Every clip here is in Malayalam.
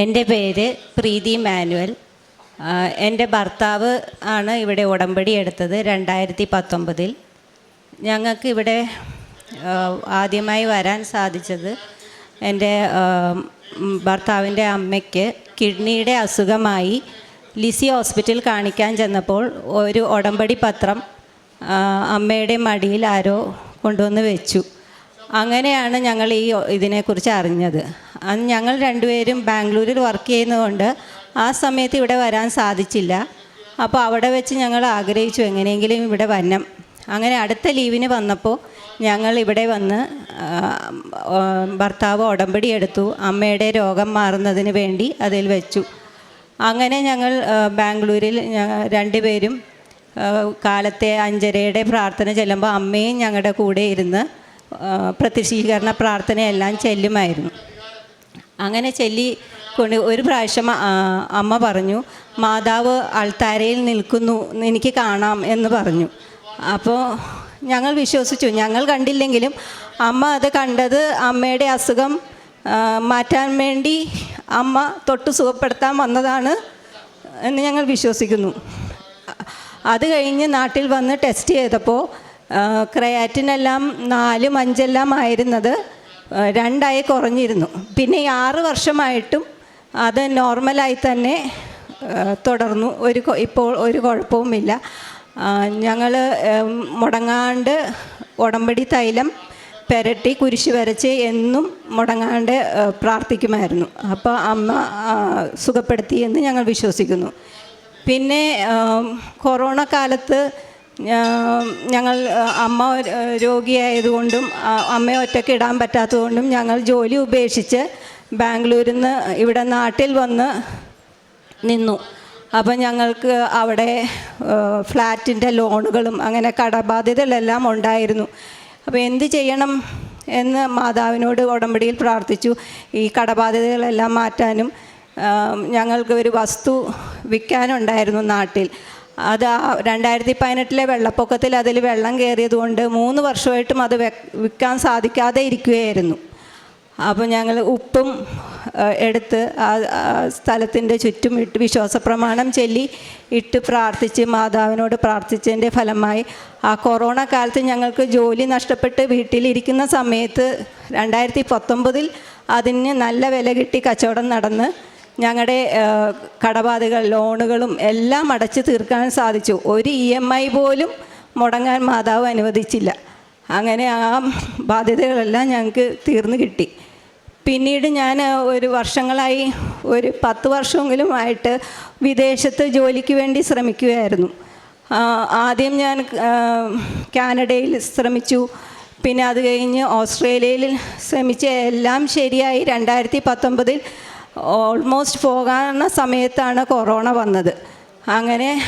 എന്റെ പേര് പ്രീതി മാനുവൽ എന്റെ ഭർത്താവ് ആണ് ഇവിടെ ഉടമ്പടി എടുത്തത് രണ്ടായിരത്തി പത്തൊമ്പതിൽ. ഞങ്ങൾക്ക് ഇവിടെ ആദ്യമായി വരാൻ സാധിച്ചത് എന്റെ ഭർത്താവിന്റെ അമ്മയ്ക്ക് കിഡ്നിയുടെ അസുഖമായി ലിസി ഹോസ്പിറ്റൽ കാണിക്കാൻ ചെന്നപ്പോൾ ഒരു ഉടമ്പടി പത്രം അമ്മയുടെ മടിയിൽ ആരോ കൊണ്ടുവന്ന് വെച്ചു. അങ്ങനെയാണ് ഞങ്ങൾ ഈ ഇതിനെക്കുറിച്ച് അറിഞ്ഞത്. അന്ന് ഞങ്ങൾ രണ്ടുപേരും ബാംഗ്ലൂരിൽ വർക്ക് ചെയ്യുന്നതുകൊണ്ട് ആ സമയത്ത് ഇവിടെ വരാൻ സാധിച്ചില്ല. അപ്പോൾ അവിടെ വെച്ച് ഞങ്ങൾ ആഗ്രഹിച്ചു എങ്ങനെയെങ്കിലും ഇവിടെ വരണം. അങ്ങനെ അടുത്ത ലീവിന് വന്നപ്പോൾ ഞങ്ങൾ ഇവിടെ വന്ന് ഭർത്താവ് ഉടമ്പടി എടുത്തു. അമ്മയുടെ രോഗം മാറുന്നതിന് വേണ്ടി അതിൽ വെച്ചു. അങ്ങനെ ഞങ്ങൾ ബാംഗ്ലൂരിൽ രണ്ടുപേരും കാലത്തെ അഞ്ചരയുടെ പ്രാർത്ഥന ചെല്ലുമ്പോൾ അമ്മയും ഞങ്ങളുടെ കൂടെ ഇരുന്ന് പ്രത്യക്ഷീകരണ പ്രാർത്ഥനയെല്ലാം ചെല്ലുമായിരുന്നു. അങ്ങനെ ചൊല്ലി കൊണ്ട് ഒരു പ്രാവശ്യം അമ്മ പറഞ്ഞു മാതാവ് അൾത്താരയിൽ നിൽക്കുന്നു എനിക്ക് കാണാം എന്ന് പറഞ്ഞു. അപ്പോൾ ഞങ്ങൾ വിശ്വസിച്ചു. ഞങ്ങൾ കണ്ടില്ലെങ്കിലും അമ്മ അത് കണ്ടത് അമ്മയുടെ അസുഖം മാറ്റാൻ വേണ്ടി അമ്മ തൊട്ട് സുഖപ്പെടുത്താൻ വന്നതാണ് എന്ന് ഞങ്ങൾ വിശ്വസിക്കുന്നു. അത് കഴിഞ്ഞ് നാട്ടിൽ വന്ന് ടെസ്റ്റ് ചെയ്തപ്പോൾ ക്രയാറ്റിനെല്ലാം നാലും അഞ്ചെല്ലാം ആയിരുന്നത് രണ്ടായി കുറഞ്ഞിരുന്നു. പിന്നെ ഈ ആറ് വർഷമായിട്ടും അത് നോർമലായി തന്നെ തുടർന്നു. ഒരു ഇപ്പോൾ ഒരു കുഴപ്പവുമില്ല. ഞങ്ങൾ മുടങ്ങാണ്ട് ഉടമ്പടി തൈലം പെരട്ടി കുരിശ് വരച്ച് എന്നും മുടങ്ങാണ്ട് പ്രാർത്ഥിക്കുമായിരുന്നു. അപ്പോൾ അമ്മ സുഖപ്പെടുത്തി എന്ന് ഞങ്ങൾ വിശ്വസിക്കുന്നു. പിന്നെ കൊറോണ കാലത്ത് ഞങ്ങൾ അമ്മ രോഗിയായതുകൊണ്ടും അമ്മയെ ഒറ്റയ്ക്ക് ഇടാൻ പറ്റാത്തതുകൊണ്ടും ഞങ്ങൾ ജോലി ഉപേക്ഷിച്ച് ബാംഗ്ലൂരിൽ നിന്ന് ഇവിടെ നാട്ടിൽ വന്ന് നിന്നു. അപ്പം ഞങ്ങൾക്ക് അവിടെ ഫ്ലാറ്റിന്റെ ലോണുകളും അങ്ങനെ കടബാധ്യതകളെല്ലാം ഉണ്ടായിരുന്നു. അപ്പോൾ എന്ത് ചെയ്യണം എന്ന് മാതാവിനോട് ഉടമ്പടിയിൽ പ്രാർത്ഥിച്ചു. ഈ കടബാധ്യതകളെല്ലാം മാറ്റാനും ഞങ്ങൾക്ക് ഒരു വസ്തു വിൽക്കാനുണ്ടായിരുന്നു നാട്ടിൽ. അത് ആ രണ്ടായിരത്തി പതിനെട്ടിലെ വെള്ളപ്പൊക്കത്തിൽ അതിൽ വെള്ളം കയറിയതുകൊണ്ട് മൂന്ന് വർഷമായിട്ടും അത് വിൽക്കാൻ സാധിക്കാതെ ഇരിക്കുകയായിരുന്നു. അപ്പോൾ ഞങ്ങൾ ഉപ്പും എടുത്ത് ആ സ്ഥലത്തിന്റെ ചുറ്റും ഇട്ട് വിശ്വാസപ്രമാണം ചൊല്ലി ഇട്ട് പ്രാർത്ഥിച്ച് മാതാവിനോട് പ്രാർത്ഥിച്ചതിന്റെ ഫലമായി ആ കൊറോണ കാലത്ത് ഞങ്ങൾക്ക് ജോലി നഷ്ടപ്പെട്ട് വീട്ടിലിരിക്കുന്ന സമയത്ത് രണ്ടായിരത്തി പത്തൊമ്പതിൽ അതിന് നല്ല വില കിട്ടി കച്ചവടം നടന്ന് ഞങ്ങളുടെ കടബാധകൾ ലോണുകളും എല്ലാം അടച്ചു തീർക്കാൻ സാധിച്ചു. ഒരു ഇ എം ഐ പോലും മുടങ്ങാൻ മാതാവ് അനുവദിച്ചില്ല. അങ്ങനെ ആ ബാധ്യതകളെല്ലാം ഞങ്ങൾക്ക് തീർന്നു കിട്ടി. പിന്നീട് ഞാൻ ഒരു വർഷങ്ങളായി ഒരു പത്ത് വർഷമെങ്കിലും ആയിട്ട് വിദേശത്ത് ജോലിക്ക് വേണ്ടി ശ്രമിക്കുകയായിരുന്നു ആദ്യം ഞാൻ കാനഡയിൽ ശ്രമിച്ചു. പിന്നെ അത് കഴിഞ്ഞ് ഓസ്ട്രേലിയയിൽ ശ്രമിച്ച് എല്ലാം ശരിയായി. രണ്ടായിരത്തി പത്തൊമ്പതിൽ ഓൾമോസ്റ്റ് പോകാവുന്ന സമയത്താണ് കൊറോണ വന്നത്. അങ്ങനെ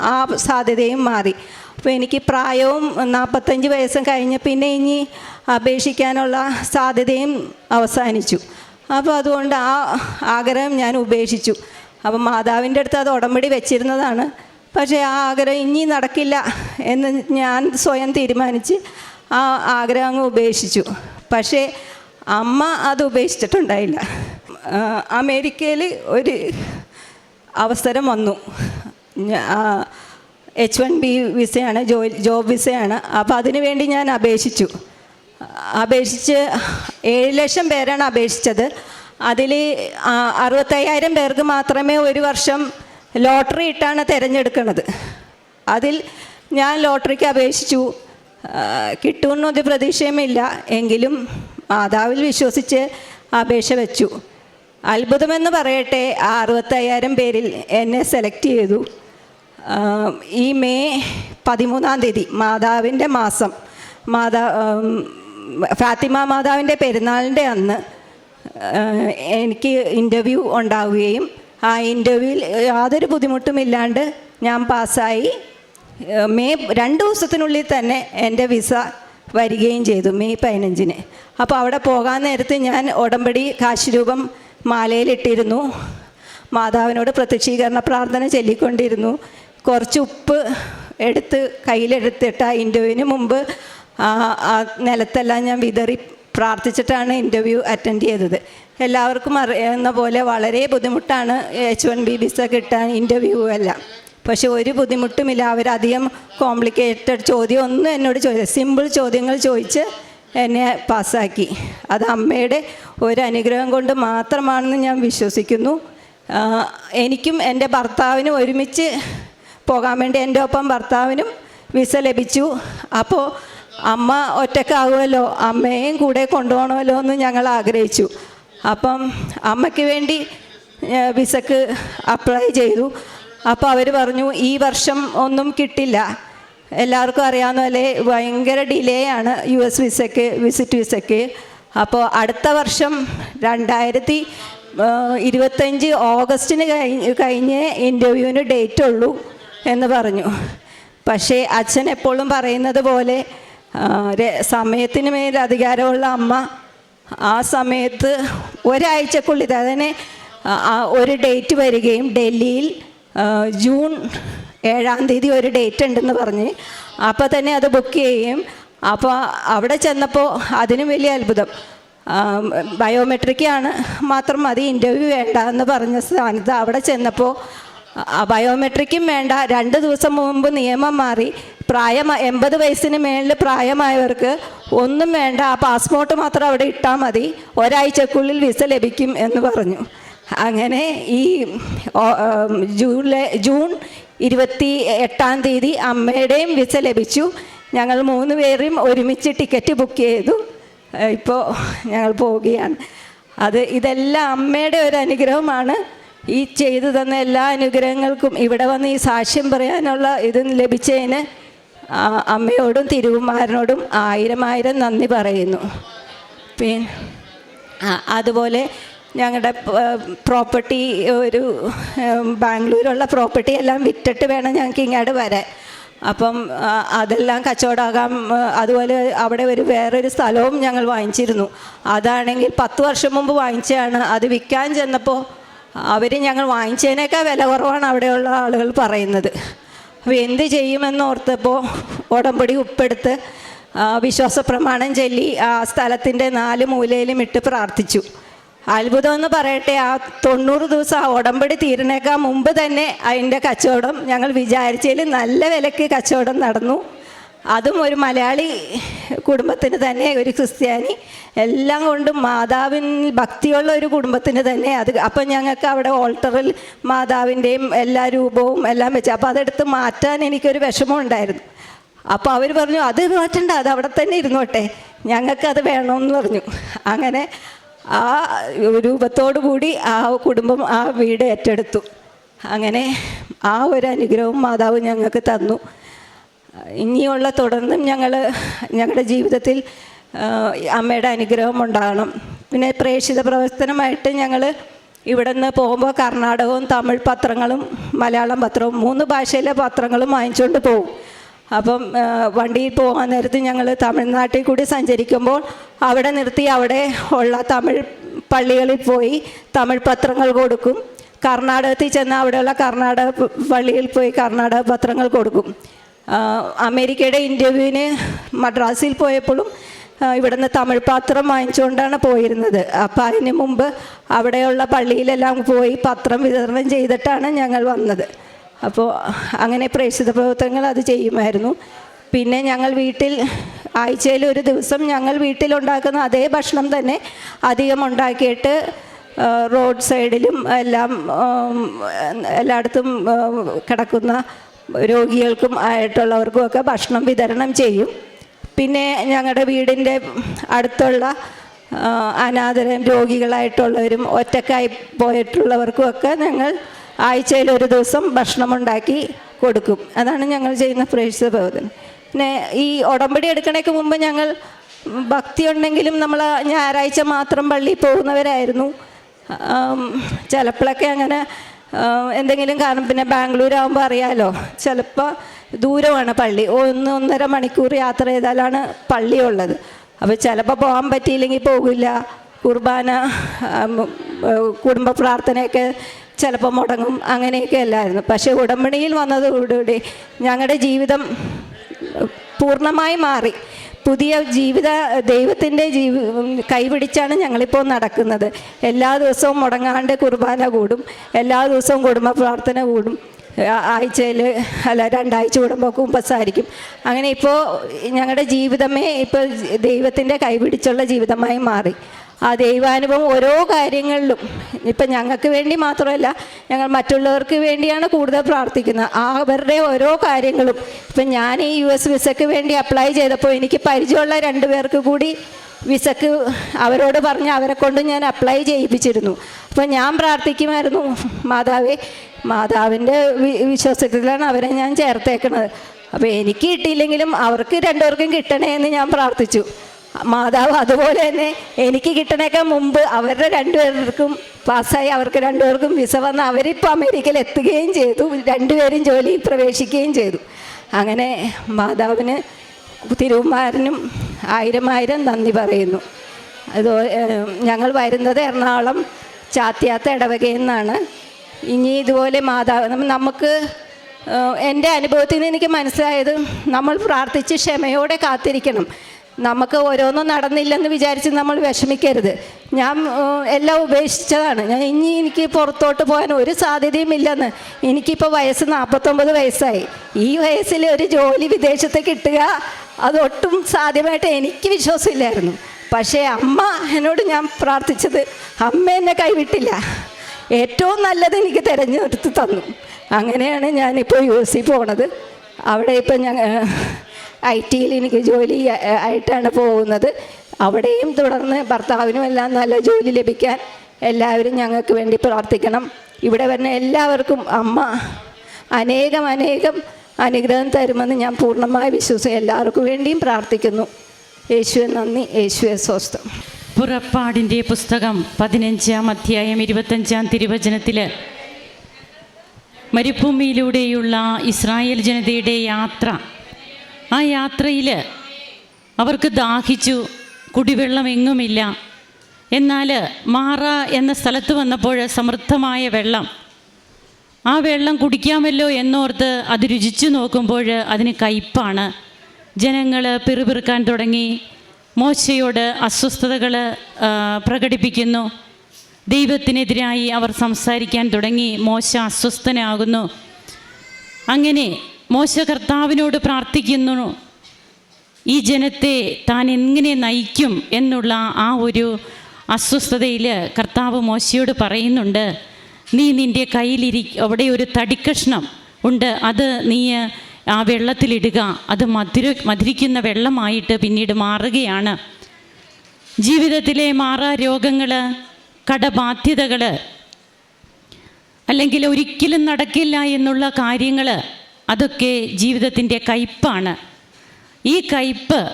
ആ സാധ്യതയും മാറി. അപ്പോൾ എനിക്ക് പ്രായവും നാൽപ്പത്തഞ്ച് വയസ്സും കഴിഞ്ഞ് പിന്നെ ഇനി അപേക്ഷിക്കാനുള്ള സാധ്യതയും അവസാനിച്ചു. അപ്പോൾ അതുകൊണ്ട് ആ ആഗ്രഹം ഞാൻ ഉപേക്ഷിച്ചു. അപ്പം മാതാവിന്റെ അടുത്ത് അത് ഉടമ്പടി വെച്ചിരുന്നതാണ്. പക്ഷേ ആ ആഗ്രഹം ഇനി നടക്കില്ല എന്ന് ഞാൻ സ്വയം തീരുമാനിച്ച് ആ ആഗ്രഹം അങ്ങ് ഉപേക്ഷിച്ചു. പക്ഷേ അമ്മ അത് ഉപേക്ഷിച്ചിട്ടുണ്ടായില്ല. അമേരിക്കയിൽ ഒരു അവസരം വന്നു. എച്ച് വൺ ബി വിസയാണ് ജോലി ജോബ് വിസയാണ്. അപ്പോൾ അതിനു വേണ്ടി ഞാൻ അപേക്ഷിച്ചു. അപേക്ഷിച്ച് ഏഴ് ലക്ഷം പേരാണ് അപേക്ഷിച്ചത്. അതിൽ അറുപത്തയ്യായിരം പേർക്ക് മാത്രമേ ഒരു വർഷം ലോട്ടറി ഇട്ടാണ് തിരഞ്ഞെടുക്കുന്നത് അതിൽ ഞാൻ ലോട്ടറിക്ക് അപേക്ഷിച്ചു. കിട്ടുമെന്നൊരു പ്രതീക്ഷയുമില്ല. എങ്കിലും മാതാവിൽ വിശ്വസിച്ച് അപേക്ഷ വെച്ചു. അത്ഭുതമെന്ന് പറയട്ടെ ആ അറുപത്തയ്യായിരം പേരിൽ എന്നെ സെലക്ട് ചെയ്തു. ഈ മെയ് പതിമൂന്നാം തീയതി മാതാവിന്റെ മാസം മാതാ ഫാത്തിമ മാതാവിന്റെ പെരുന്നാളിന്റെ അന്ന് എനിക്ക് ഇന്റർവ്യൂ ഉണ്ടാവുകയും ആ ഇന്റർവ്യൂവിൽ യാതൊരു ബുദ്ധിമുട്ടുമില്ലാണ്ട് ഞാൻ പാസ്സായി. മെയ് രണ്ട് ദിവസത്തിനുള്ളിൽ തന്നെ എന്റെ വിസ വരികയും ചെയ്തു മെയ് പതിനഞ്ചിന്. അപ്പോൾ അവിടെ പോകാൻ നേരത്ത് ഞാൻ ഉടമ്പടി കാശുരൂപം മാലയിലിട്ടിരുന്നു. മാതാവിനോട് പ്രത്യക്ഷീകരണ പ്രാർത്ഥന ചൊല്ലിക്കൊണ്ടിരുന്നു. കുറച്ച് ഉപ്പ് എടുത്ത് കയ്യിലെടുത്തിട്ട് ആ ഇന്റർവ്യൂവിന് മുമ്പ് ആ നിലത്തെല്ലാം ഞാൻ വിതറി പ്രാർത്ഥിച്ചിട്ടാണ് ഇന്റർവ്യൂ അറ്റൻഡ് ചെയ്തത്. എല്ലാവർക്കും അറിയുന്ന പോലെ വളരെ ബുദ്ധിമുട്ടാണ് എച്ച് വൺ ബി വിസ കിട്ടാൻ ഇന്റർവ്യൂ എല്ലാം. പക്ഷെ ഒരു ബുദ്ധിമുട്ടുമില്ല. അവരധികം കോംപ്ലിക്കേറ്റഡ് ചോദ്യം ഒന്നും എന്നോട് ചോദിച്ചു. സിമ്പിൾ ചോദ്യങ്ങൾ ചോദിച്ച് എന്നെ പാസ്സാക്കി. അത് അമ്മയുടെ ഒരു അനുഗ്രഹം കൊണ്ട് മാത്രമാണെന്ന് ഞാൻ വിശ്വസിക്കുന്നു. എനിക്കും എന്റെ ഭർത്താവിനും ഒരുമിച്ച് പോകാൻ വേണ്ടി എന്റെ ഒപ്പം ഭർത്താവിനും വിസ ലഭിച്ചു. അപ്പോൾ അമ്മ ഒറ്റക്കാകുമല്ലോ അമ്മയെയും കൂടെ കൊണ്ടുപോകണമല്ലോ എന്ന് ഞങ്ങൾ ആഗ്രഹിച്ചു. അപ്പം അമ്മയ്ക്ക് വേണ്ടി വിസക്ക് അപ്ലൈ ചെയ്തു. അപ്പോൾ അവർ പറഞ്ഞു ഈ വർഷം ഒന്നും കിട്ടില്ല. എല്ലാവർക്കും അറിയാവുന്ന പോലെ ഭയങ്കര ഡിലേ ആണ് യു എസ് വിസയ്ക്ക് വിസിറ്റ് വിസയ്ക്ക് അപ്പോൾ അടുത്ത വർഷം രണ്ടായിരത്തി ഇരുപത്തഞ്ച് ഓഗസ്റ്റിന് കഴിഞ്ഞ് കഴിഞ്ഞ് ഇന്റർവ്യൂവിന് ഡേറ്റ് ഉള്ളൂ എന്ന് പറഞ്ഞു. പക്ഷേ അച്ഛൻ എപ്പോഴും പറയുന്നത് പോലെ സമയത്തിന് മേൽ അധികാരമുള്ള അമ്മ ആ സമയത്ത് ഒരാഴ്ചക്കുള്ളിൽ അതിനെ ഒരു ഡേറ്റ് വരികയും ഡൽഹിയിൽ ജൂൺ ഏഴാം തീയതി ഒരു ഡേറ്റ് ഉണ്ടെന്ന് പറഞ്ഞ്. അപ്പോൾ തന്നെ അത് ബുക്ക് ചെയ്യും അപ്പോൾ അവിടെ ചെന്നപ്പോൾ അതിനും വലിയ അത്ഭുതം. ബയോമെട്രിക്കാണ് മാത്രം മതി ഇന്റർവ്യൂ വേണ്ട എന്ന് പറഞ്ഞ സ്ഥാനത്ത് അവിടെ ചെന്നപ്പോൾ ബയോമെട്രിക്കും വേണ്ട. രണ്ട് ദിവസം മുമ്പ് നിയമം മാറി. പ്രായം എൺപത് വയസ്സിന് മേളിൽ പ്രായമായവർക്ക് ഒന്നും വേണ്ട ആ പാസ്പോർട്ട് മാത്രം അവിടെ ഇട്ടാൽ മതി. ഒരാഴ്ചക്കുള്ളിൽ വിസ ലഭിക്കും എന്ന് പറഞ്ഞു. അങ്ങനെ ഈ ജൂലൈ ജൂൺ ഇരുപത്തി എട്ടാം തീയതി അമ്മയുടെയും വിസ ലഭിച്ചു. ഞങ്ങൾ മൂന്ന് പേരും ഒരുമിച്ച് ടിക്കറ്റ് ബുക്ക് ചെയ്തു. ഇപ്പോൾ ഞങ്ങൾ പോവുകയാണ്. അത് ഇതെല്ലാം അമ്മയുടെ ഒരു അനുഗ്രഹമാണ്. ഈ ചെയ്തു തന്ന എല്ലാ അനുഗ്രഹങ്ങൾക്കും ഇവിടെ വന്ന് ഈ സാക്ഷ്യം പറയാനുള്ള ഇത് ലഭിച്ചതിന് അമ്മയോടും തിരുവുമാരനോടും ആയിരം ആയിരം നന്ദി പറയുന്നു. പിന്നെ അതുപോലെ ഞങ്ങളുടെ പ്രോപ്പർട്ടി ഒരു ബാംഗ്ലൂരുള്ള പ്രോപ്പർട്ടി എല്ലാം വിറ്റിട്ട് വേണം ഞങ്ങൾക്ക് ഇങ്ങോട്ട് വരാൻ. അപ്പം അതെല്ലാം കച്ചവടമാകാം അതുപോലെ അവിടെ ഒരു വേറൊരു സ്ഥലവും ഞങ്ങൾ വാങ്ങിച്ചിരുന്നു. അതാണെങ്കിൽ പത്ത് വർഷം മുമ്പ് വാങ്ങിച്ചതാണ്. അത് വിൽക്കാൻ ചെന്നപ്പോൾ അവർ ഞങ്ങൾ വാങ്ങിച്ചതിനേക്കാൾ വില കുറവാണ് അവിടെയുള്ള ആളുകൾ പറയുന്നത്. അപ്പോൾ എന്ത് ചെയ്യുമെന്ന് ഓർത്തപ്പോൾ ഉടമ്പടി ഉപ്പെടുത്ത് വിശ്വാസ പ്രമാണം ചൊല്ലി ആ സ്ഥലത്തിന്റെ നാല് മൂലയിലും ഇട്ട് പ്രാർത്ഥിച്ചു. അത്ഭുതം എന്ന് പറയട്ടെ ആ തൊണ്ണൂറ് ദിവസം ആ ഉടമ്പടി തീരണേക്കാൾ മുമ്പ് തന്നെ അതിന്റെ കച്ചവടം ഞങ്ങൾ വിചാരിച്ചതിൽ നല്ല വിലക്ക് കച്ചവടം നടന്നു. അതും ഒരു മലയാളി കുടുംബത്തിന് തന്നെ ഒരു ക്രിസ്ത്യാനി എല്ലാം കൊണ്ടും മാതാവിൻ ഭക്തിയുള്ള ഒരു കുടുംബത്തിന് തന്നെ അത്. അപ്പം ഞങ്ങൾക്ക് അവിടെ ഓൾട്ടറിൽ മാതാവിന്റെയും എല്ലാ രൂപവും എല്ലാം വെച്ച്. അപ്പോൾ അതെടുത്ത് മാറ്റാൻ എനിക്കൊരു വിഷമം ഉണ്ടായിരുന്നു. അപ്പോൾ അവർ പറഞ്ഞു അത് മാറ്റണ്ട അത് അവിടെ തന്നെ ഇരുന്നോട്ടെ. ഞങ്ങൾക്കത് വേണമെന്ന് പറഞ്ഞു. അങ്ങനെ ആ രൂപത്തോടു കൂടി ആ കുടുംബം ആ വീട് ഏറ്റെടുത്തു. അങ്ങനെ ആ ഒരു അനുഗ്രഹവും മാതാവ് ഞങ്ങൾക്ക് തന്നു. ഇനിയുള്ള തുടർന്നും ഞങ്ങൾ ഞങ്ങളുടെ ജീവിതത്തിൽ അമ്മയുടെ അനുഗ്രഹം ഉണ്ടാകണം. പിന്നെ പ്രേക്ഷിത പ്രവർത്തനമായിട്ട് ഞങ്ങൾ ഇവിടെ നിന്ന് പോകുമ്പോൾ കർണാടകവും തമിഴ് പത്രങ്ങളും മലയാളം പത്രവും മൂന്ന് ഭാഷയിലെ പത്രങ്ങളും വാങ്ങിച്ചുകൊണ്ട് പോകും. അപ്പം വണ്ടിയിൽ പോകാൻ നേരത്ത് ഞങ്ങൾ തമിഴ്നാട്ടിൽ കൂടി സഞ്ചരിക്കുമ്പോൾ അവിടെ നിർത്തി അവിടെ ഉള്ള തമിഴ് പള്ളികളിൽ പോയി തമിഴ് പത്രങ്ങൾ കൊടുക്കും. കർണാടകത്തിൽ ചെന്ന് അവിടെയുള്ള കർണാടക പള്ളിയിൽ പോയി കർണാടക പത്രങ്ങൾ കൊടുക്കും. അമേരിക്കയുടെ ഇന്റർവ്യൂവിന് മദ്രാസിൽ പോയപ്പോഴും ഇവിടുന്ന് തമിഴ് പത്രം വാങ്ങിച്ചുകൊണ്ടാണ് പോയിരുന്നത്. അപ്പോൾ അതിന് മുമ്പ് അവിടെയുള്ള പള്ളിയിലെല്ലാം പോയി പത്രം വിതരണം ചെയ്തിട്ടാണ് ഞങ്ങൾ വന്നത്. അപ്പോൾ അങ്ങനെ പ്രേക്ഷിത പ്രവർത്തനങ്ങൾ അത് ചെയ്യുമായിരുന്നു. പിന്നെ ഞങ്ങൾ വീട്ടിൽ ആഴ്ചയിൽ ഒരു ദിവസം ഞങ്ങൾ വീട്ടിലുണ്ടാക്കുന്ന അതേ ഭക്ഷണം തന്നെ അധികം ഉണ്ടാക്കിയിട്ട് റോഡ് സൈഡിലും എല്ലാം എല്ലായിടത്തും കിടക്കുന്ന രോഗികൾക്കും ആയിട്ടുള്ളവർക്കും ഒക്കെ ഭക്ഷണം വിതരണം ചെയ്യും. പിന്നെ ഞങ്ങളുടെ വീടിന്റെ അടുത്തുള്ള അനാഥരും രോഗികളായിട്ടുള്ളവരും ഒറ്റക്കായി പോയിട്ടുള്ളവർക്കും ഒക്കെ ഞങ്ങൾ ആഴ്ചയിൽ ഒരു ദിവസം ഭക്ഷണം ഉണ്ടാക്കി കൊടുക്കും. അതാണ് ഞങ്ങൾ ചെയ്യുന്ന പ്രേക്ഷിത പ്രവർത്തനം പിന്നെ ഈ ഉടമ്പടി എടുക്കണേക്ക് മുമ്പ് ഞങ്ങൾ ഭക്തി ഉണ്ടെങ്കിലും നമ്മൾ ഞായറാഴ്ച മാത്രം പള്ളിയിൽ പോകുന്നവരായിരുന്നു. ചിലപ്പോഴൊക്കെ അങ്ങനെ എന്തെങ്കിലും കാരണം പിന്നെ ബാംഗ്ലൂർ ആകുമ്പോൾ അറിയാലോ ചിലപ്പോൾ ദൂരമാണ് പള്ളി. ഒന്ന് ഒന്നര മണിക്കൂർ യാത്ര ചെയ്താലാണ് പള്ളി ഉള്ളത്. അപ്പോൾ ചിലപ്പോൾ പോകാൻ പറ്റിയില്ലെങ്കിൽ പോകില്ല. കുർബാന കുടുംബ പ്രാർത്ഥനയൊക്കെ ചിലപ്പോൾ മുടങ്ങും അങ്ങനെയൊക്കെ അല്ലായിരുന്നു. പക്ഷേ ഉടമ്പടിയിൽ വന്നതോടുകൂടി ഞങ്ങളുടെ ജീവിതം പൂർണമായി മാറി. പുതിയ ജീവിത ദൈവത്തിന്റെ ജീവി കൈപിടിച്ചാണ് ഞങ്ങളിപ്പോൾ നടക്കുന്നത്. എല്ലാ ദിവസവും മുടങ്ങാണ്ട് കുർബാന കൂടും. എല്ലാ ദിവസവും കുടുംബ പ്രാർത്ഥന കൂടും. ആഴ്ചയിൽ അല്ല രണ്ടാഴ്ച കൂടുമ്പോൾ കുമ്പസാരിക്കും അങ്ങനെ ഇപ്പോൾ ഞങ്ങളുടെ ജീവിതമേ ഇപ്പോൾ ദൈവത്തിന്റെ കൈപിടിച്ചുള്ള ജീവിതമായി മാറി. ആ ദൈവാനുഭവം ഓരോ കാര്യങ്ങളിലും. ഇപ്പം ഞങ്ങൾക്ക് വേണ്ടി മാത്രമല്ല ഞങ്ങൾ മറ്റുള്ളവർക്ക് വേണ്ടിയാണ് കൂടുതൽ പ്രാർത്ഥിക്കുന്നത്. ആ അവരുടെ ഓരോ കാര്യങ്ങളും. ഇപ്പം ഞാൻ ഈ യു എസ് വിസയ്ക്ക് വേണ്ടി അപ്ലൈ ചെയ്തപ്പോൾ എനിക്ക് പരിചയമുള്ള രണ്ട് പേർക്ക് കൂടി വിസക്ക് അവരോട് പറഞ്ഞ് അവരെ കൊണ്ട് ഞാൻ അപ്ലൈ ചെയ്യിപ്പിച്ചിരുന്നു. അപ്പം ഞാൻ പ്രാർത്ഥിക്കുമായിരുന്നു മാതാവേ മാതാവിന്റെ വിശ്വാസത്തിലാണ് അവരെ ഞാൻ ചേർത്തേക്കുന്നത് അപ്പോൾ എനിക്ക് കിട്ടിയില്ലെങ്കിലും അവർക്ക് രണ്ടുപേർക്കും കിട്ടണേ എന്ന് ഞാൻ പ്രാർത്ഥിച്ചു. മാതാവ് അതുപോലെ തന്നെ എനിക്ക് കിട്ടണേക്കാൾ മുമ്പ് അവരുടെ രണ്ടുപേർക്കും പാസ്സായി അവർക്ക് രണ്ടുപേർക്കും വിസ വന്ന് അവരിപ്പോൾ അമേരിക്കയിൽ എത്തുകയും ചെയ്തു. രണ്ടുപേരും ജോലിയിൽ പ്രവേശിക്കുകയും ചെയ്തു. അങ്ങനെ മാതാവിന് തിരുവുമാരനും ആയിരം ആയിരം നന്ദി പറയുന്നു. അത് ഞങ്ങൾ വരുന്നത് എറണാകുളം ചാത്തിയാത്ത ഇടവകയിൽ നിന്നാണ്. ഇനി ഇതുപോലെ മാതാവ് നമുക്ക് എന്റെ അനുഭവത്തിൽ നിന്ന് എനിക്ക് മനസ്സിലായത് നമ്മൾ പ്രാർത്ഥിച്ച് ക്ഷമയോടെ കാത്തിരിക്കണം. നമുക്ക് ഓരോന്നും നടന്നില്ലെന്ന് വിചാരിച്ച് നമ്മൾ വിഷമിക്കരുത്. ഞാൻ എല്ലാം ഉപേക്ഷിച്ചതാണ്. ഞാൻ ഇനി എനിക്ക് പുറത്തോട്ട് പോകാൻ ഒരു സാധ്യതയും ഇല്ലെന്ന്. എനിക്കിപ്പോൾ വയസ്സ് നാൽപ്പത്തൊമ്പത് വയസ്സായി. ഈ വയസ്സിൽ ഒരു ജോലി വിദേശത്ത് കിട്ടുക അതൊട്ടും സാധ്യമായിട്ട് എനിക്ക് വിശ്വാസമില്ലായിരുന്നു. പക്ഷേ അമ്മ എന്നോട് ഞാൻ പ്രാർത്ഥിച്ചത് അമ്മ എന്നെ കൈവിട്ടില്ല. ഏറ്റവും നല്ലത് എനിക്ക് തിരഞ്ഞെടുത്ത് തന്നു. അങ്ങനെയാണ് ഞാനിപ്പോൾ യു എസ് സി പോണത്. അവിടെ ഇപ്പം ഞങ്ങൾ ഐ ടിയിൽ എനിക്ക് ജോലി ആയിട്ടാണ് പോകുന്നത്. അവിടെയും തുടർന്ന് ഭർത്താവിനും എല്ലാം നല്ല ജോലി ലഭിക്കാൻ എല്ലാവരും ഞങ്ങൾക്ക് വേണ്ടി പ്രാർത്ഥിക്കണം. ഇവിടെ വരുന്ന എല്ലാവർക്കും അമ്മ അനേകം അനേകം അനുഗ്രഹം തരുമെന്ന് ഞാൻ പൂർണമായി വിശ്വസം എല്ലാവർക്കും വേണ്ടിയും പ്രാർത്ഥിക്കുന്നു. യേശുവെ നന്ദി യേശുവെ സ്വസ്ഥം. പുറപ്പാടിന്റെ പുസ്തകം പതിനഞ്ചാം അധ്യായം ഇരുപത്തഞ്ചാം തിരുവചനത്തിൽ മരുഭൂമിയിലൂടെയുള്ള ഇസ്രായേൽ ജനതയുടെ യാത്ര ആ യാത്രയിൽ അവർക്ക് ദാഹിച്ചു കുടിവെള്ളം എങ്ങുമില്ല. എന്നാൽ മാറ എന്ന സ്ഥലത്ത് വന്നപ്പോൾ സമൃദ്ധമായ വെള്ളം. ആ വെള്ളം കുടിക്കാമല്ലോ എന്നോർത്ത് അത് രുചിച്ചു നോക്കുമ്പോൾ അതിന് കയ്പാണ്. ജനങ്ങൾ പിറുപിറുക്കാൻ തുടങ്ങി. മോശയോട് അസ്വസ്ഥതകൾ പ്രകടിപ്പിക്കുന്നു. ദൈവത്തിനെതിരായി അവർ സംസാരിക്കാൻ തുടങ്ങി. മോശ അസ്വസ്ഥനാകുന്നു. അങ്ങനെ മോശ കർത്താവിനോട് പ്രാർത്ഥിക്കുന്നു. ഈ ജനത്തെ താൻ എങ്ങനെ നയിക്കും എന്നുള്ള ആ ഒരു അസ്വസ്ഥതയിൽ കർത്താവ് മോശയോട് പറയുന്നുണ്ട്. നീ നിന്റെ കയ്യിലിരി അവിടെ ഒരു തടിക്കഷ്ണം ഉണ്ട്. അത് നീ ആ വെള്ളത്തിലിടുക. അത് മധുര മധുരിക്കുന്ന വെള്ളമായിട്ട് പിന്നീട് മാറുകയാണ്. ജീവിതത്തിലെ മാറാ രോഗങ്ങൾ കടബാധ്യതകൾ അല്ലെങ്കിൽ ഒരിക്കലും നടക്കില്ല എന്നുള്ള കാര്യങ്ങൾ അതൊക്കെ ജീവിതത്തിന്റെ കയ്പാണ്. ഈ കയ്പ്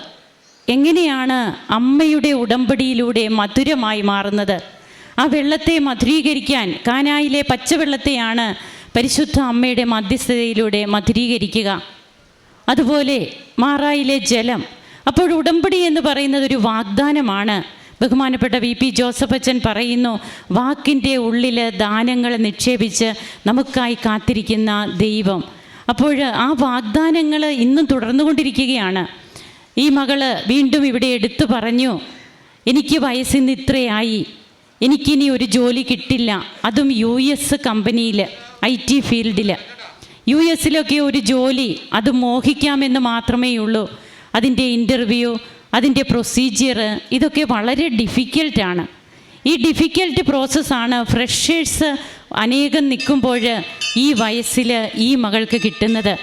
എങ്ങനെയാണ് അമ്മയുടെ ഉടമ്പടിയിലൂടെ മധുരമായി മാറുന്നത്? ആ വെള്ളത്തെ മധുരീകരിക്കാൻ കാനായിലെ പച്ചവെള്ളത്തെയാണ് പരിശുദ്ധ അമ്മയുടെ മധ്യസ്ഥതയിലൂടെ മധുരീകരിക്കുക. അതുപോലെ മാറായിലെ ജലം അപ്പോൾ ഉടമ്പടി എന്ന് പറയുന്നത് ഒരു വാഗ്ദാനമാണ്. ബഹുമാനപ്പെട്ട വി പി ജോസഫ് അച്ഛൻ പറയുന്നു വാക്കിന്റെ ഉള്ളിൽ ദാനങ്ങൾ നിക്ഷേപിച്ച് നമുക്കായി കാത്തിരിക്കുന്ന ദൈവം. അപ്പോൾ ആ വാഗ്ദാനങ്ങൾ ഇന്നും തുടർന്നുകൊണ്ടിരിക്കുകയാണ്. ഈ മകൾ വീണ്ടും ഇവിടെ എടുത്തു പറഞ്ഞു എനിക്ക് വയസ്സിന്ന് ഇത്രയായി. എനിക്കിനി ഒരു ജോലി കിട്ടില്ല. അതും യു എസ് കമ്പനിയിൽ ഐ ടി ഫീൽഡിൽ യു എസിലൊക്കെ ഒരു ജോലി അത് മോഹിക്കാമെന്ന് മാത്രമേ ഉള്ളൂ. അതിന്റെ ഇന്റർവ്യൂ അതിന്റെ പ്രൊസീജിയർ ഇതൊക്കെ വളരെ ഡിഫിക്കൽട്ടാണ്. ഈ ഡിഫിക്കൽട്ട് പ്രോസസ്സാണ് ഫ്രഷേഴ്സ് അനേകം നിൽക്കുമ്പോൾ ഈ വയസ്സിൽ ഈ മകൾക്ക് കിട്ടുന്നത്.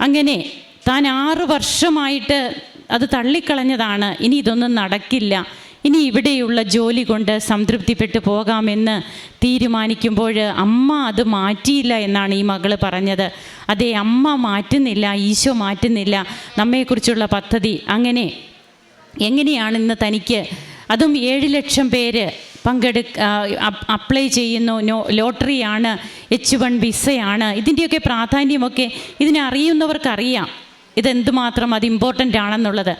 അങ്ങനെ താൻ ആറു വർഷമായിട്ട് അത് തള്ളിക്കളഞ്ഞതാണ്. ഇനി ഇതൊന്നും നടക്കില്ല. ഇനി ഇവിടെയുള്ള ജോലി കൊണ്ട് സംതൃപ്തിപ്പെട്ടു പോകാമെന്ന് തീരുമാനിക്കുമ്പോൾ അമ്മ അത് മാറ്റിയില്ല എന്നാണ് ഈ മകൾ പറഞ്ഞത്. അതെ അമ്മ മാറ്റുന്നില്ല ഈശോ മാറ്റുന്നില്ല നമ്മെക്കുറിച്ചുള്ള പദ്ധതി. അങ്ങനെ എങ്ങനെയാണ് ഇന്ന് തനിക്ക്? അതും ഏഴ് ലക്ഷം പേര് പങ്കെടു അപ്ലൈ ചെയ്യുന്നു നോ ലോട്ടറിയാണ് എച്ച് വൺ വിസയാണ്. ഇതിന്റെയൊക്കെ പ്രാധാന്യമൊക്കെ ഇതിനെ അറിയുന്നവർക്കറിയാം. ഇതെന്തുമാത്രം അത് ഇമ്പോർട്ടന്റ് ആണെന്നുള്ളത്.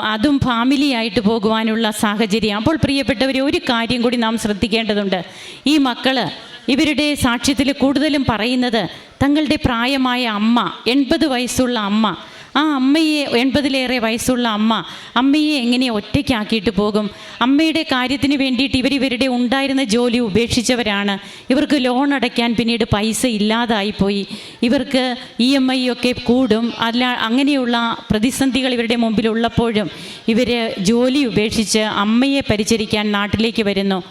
അതും ഫാമിലി ആയിട്ട് പോകുവാനുള്ള സാഹചര്യം. അപ്പോൾ പ്രിയപ്പെട്ടവരെ ഒരു കാര്യം കൂടി നാം ശ്രദ്ധിക്കേണ്ടതുണ്ട്. ഈ മക്കൾ ഇവരുടെ സാക്ഷ്യത്തിൽ കൂടുതലും പറയുന്നത് തങ്ങളുടെ പ്രായമായ അമ്മ എൺപത് വയസ്സുള്ള അമ്മ ആ അമ്മയെ എൺപതിലേറെ വയസ്സുള്ള അമ്മ അമ്മയെ എങ്ങനെ ഒറ്റയ്ക്കാക്കിയിട്ട് പോകും? അമ്മയുടെ കാര്യത്തിന് വേണ്ടിയിട്ട് ഇവർ ഇവരുടെ ഉണ്ടായിരുന്ന ജോലി ഉപേക്ഷിച്ചവരാണ്. ഇവർക്ക് ലോൺ അടയ്ക്കാൻ പിന്നീട് പൈസ ഇല്ലാതായിപ്പോയി. ഇവർക്ക് ഇ എം ഐ ഒക്കെ കൂടും. അല്ല അങ്ങനെയുള്ള പ്രതിസന്ധികൾ ഇവരുടെ മുമ്പിൽ ഉള്ളപ്പോഴും ഇവർ ജോലി ഉപേക്ഷിച്ച് അമ്മയെ പരിചരിക്കാൻ നാട്ടിലേക്ക് വരുന്നു.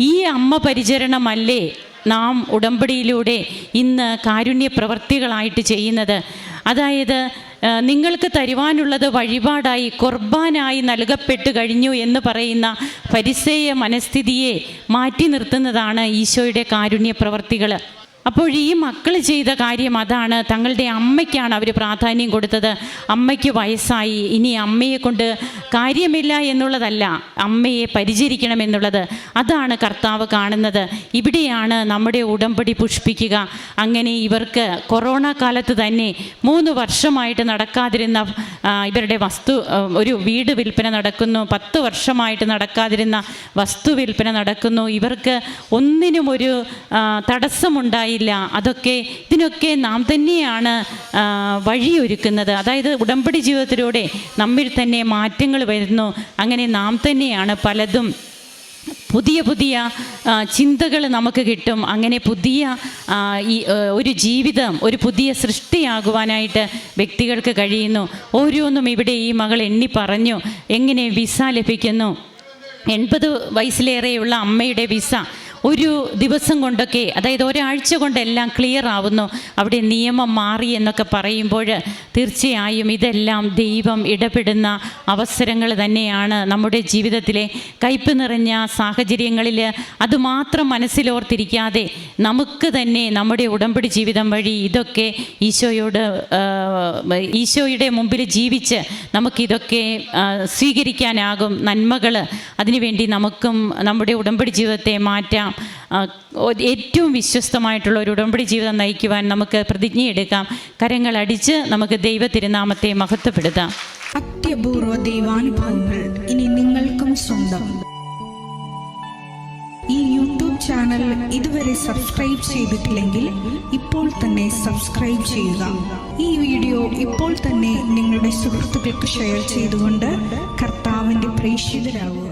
ഈ അമ്മ പരിചരണമല്ലേ നാം ഉടമ്പടിയിലൂടെ ഇന്ന് കാരുണ്യ പ്രവർത്തികളായിട്ട് ചെയ്യുന്നത്? അതായത് നിങ്ങൾക്ക് തരുവാനുള്ളത് വഴിപാടായി കുർബാനായി നൽകപ്പെട്ടു കഴിഞ്ഞു എന്ന് പറയുന്ന പരിസേയ മനസ്ഥിതിയെ മാറ്റി നിർത്തുന്നതാണ് ഈശോയുടെ കാരുണ്യ പ്രവർത്തികൾ അപ്പോൾ ഈ മക്കൾ ചെയ്ത കാര്യം അതാണ്. തങ്ങളുടെ അമ്മയ്ക്കാണ് അവർ പ്രാധാന്യം കൊടുത്തത്. അമ്മയ്ക്ക് വയസ്സായി. ഇനി അമ്മയെ കൊണ്ട് കാര്യമില്ല എന്നുള്ളതല്ല. അമ്മയെ പരിചരിക്കണം എന്നുള്ളത്. അതാണ് കർത്താവ് കാണുന്നത്. ഇവിടെയാണ് നമ്മുടെ ഉടമ്പടി പുഷ്പിക്കുക. അങ്ങനെ ഇവർക്ക് കൊറോണ കാലത്ത് തന്നെ മൂന്ന് വർഷമായിട്ട് നടക്കാതിരുന്ന ഇവരുടെ വസ്തു ഒരു വീട് വിൽപ്പന നടക്കുന്നു. പത്ത് വർഷമായിട്ട് നടക്കാതിരുന്ന വസ്തു വിൽപ്പന നടക്കുന്നു. ഇവർക്ക് ഒന്നിനും ഒരു ആ, തടസ്സമുണ്ടായില്ല അതൊക്കെ ഇതിനൊക്കെ നാം തന്നെയാണ് വഴിയൊരുക്കുന്നത്. അതായത് ഉടമ്പടി ജീവിതത്തിലൂടെ നമ്മിൽ തന്നെ മാറ്റങ്ങൾ വരുന്നു. അങ്ങനെ നാം തന്നെയാണ് പലതും. പുതിയ പുതിയ ചിന്തകൾ നമുക്ക് കിട്ടും. അങ്ങനെ പുതിയ ഈ ഒരു ജീവിതം ഒരു പുതിയ സൃഷ്ടിയാകുവാനായിട്ട് വ്യക്തികൾക്ക് കഴിയുന്നു. ഓരോന്നും ഇവിടെ ഈ മകൾ എണ്ണി പറഞ്ഞു. എങ്ങനെ വിസ ലഭിക്കുന്നു? എൺപത് വയസ്സിലേറെയുള്ള അമ്മയുടെ വിസ. ഒരു ദിവസം കൊണ്ടൊക്കെ അതായത് ഒരാഴ്ച കൊണ്ടെല്ലാം ക്ലിയർ ആവുന്നു. അവിടെ നിയമം മാറി എന്നൊക്കെ പറയുമ്പോൾ തീർച്ചയായും ഇതെല്ലാം ദൈവം ഇടപെടുന്ന അവസരങ്ങൾ തന്നെയാണ് നമ്മുടെ ജീവിതത്തിലെ കയ്പ് നിറഞ്ഞ സാഹചര്യങ്ങളിൽ. അതുമാത്രം മനസ്സിലോർത്തിരിക്കാതെ നമുക്ക് തന്നെ നമ്മുടെ ഉടമ്പടി ജീവിതം വഴി ഇതൊക്കെ ഈശോയോട് ഈശോയുടെ മുമ്പിൽ ജീവിച്ച് നമുക്കിതൊക്കെ സ്വീകരിക്കാനാകും നന്മകൾ. അതിനുവേണ്ടി നമുക്കും നമ്മുടെ ഉടമ്പടി ജീവിതത്തെ മാറ്റാം. ഏറ്റവും വിശ്വസ്തമായിട്ടുള്ള ഒരു ഉടമ്പടി ജീവിതം നയിക്കുവാൻ നമുക്ക് പ്രതിജ്ഞയെടുക്കാം കരങ്ങളടിച്ച് നമുക്ക് ദൈവ തിരുനാമത്തെ മഹത്വപ്പെടുത്താം. അത്യപൂർവ ദൈവാനുഭവങ്ങൾ ഇനി നിങ്ങൾക്കും സ്വന്തം. ഈ യൂട്യൂബ് ചാനൽ ഇതുവരെ സബ്സ്ക്രൈബ് ചെയ്തിട്ടില്ലെങ്കിൽ ഇപ്പോൾ തന്നെ സബ്സ്ക്രൈബ് ചെയ്യുക. ഈ വീഡിയോ ഇപ്പോൾ തന്നെ നിങ്ങളുടെ സുഹൃത്തുക്കൾക്ക് ഷെയർ ചെയ്തുകൊണ്ട് കർത്താവിന്റെ പ്രേക്ഷിതരാകുക.